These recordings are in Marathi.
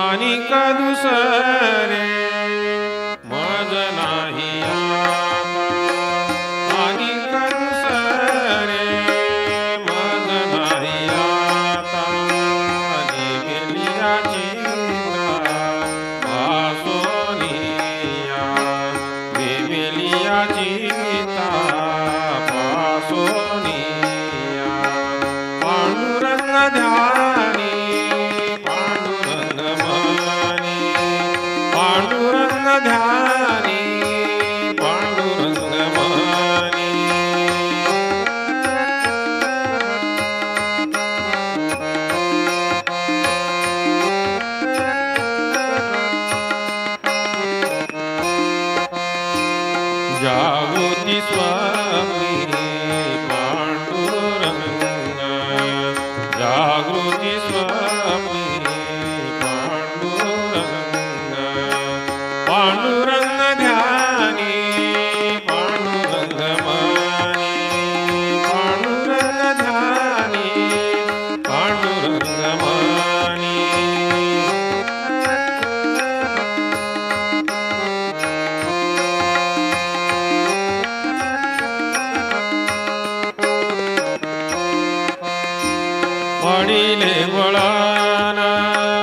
आणि का दुसरे मज नाही आणि का दुसरे मज नाही आता गेली भासोनिया देवेलियाची ભણી લેવડાના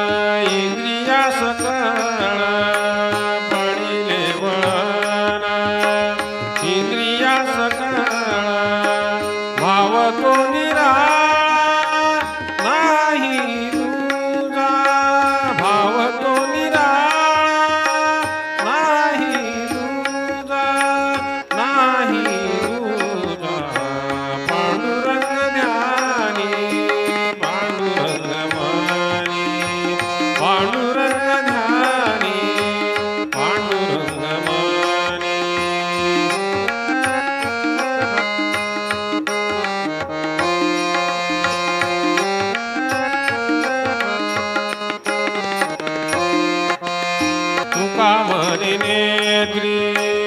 કામની નેત્રી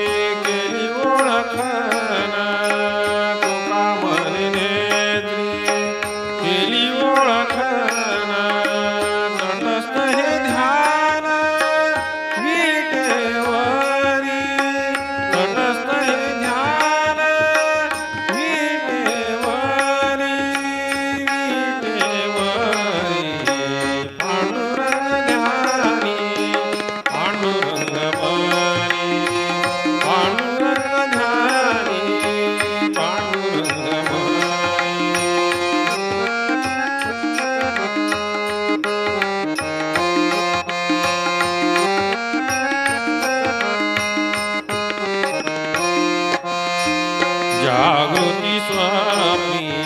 જાગૃતિ સ્વામી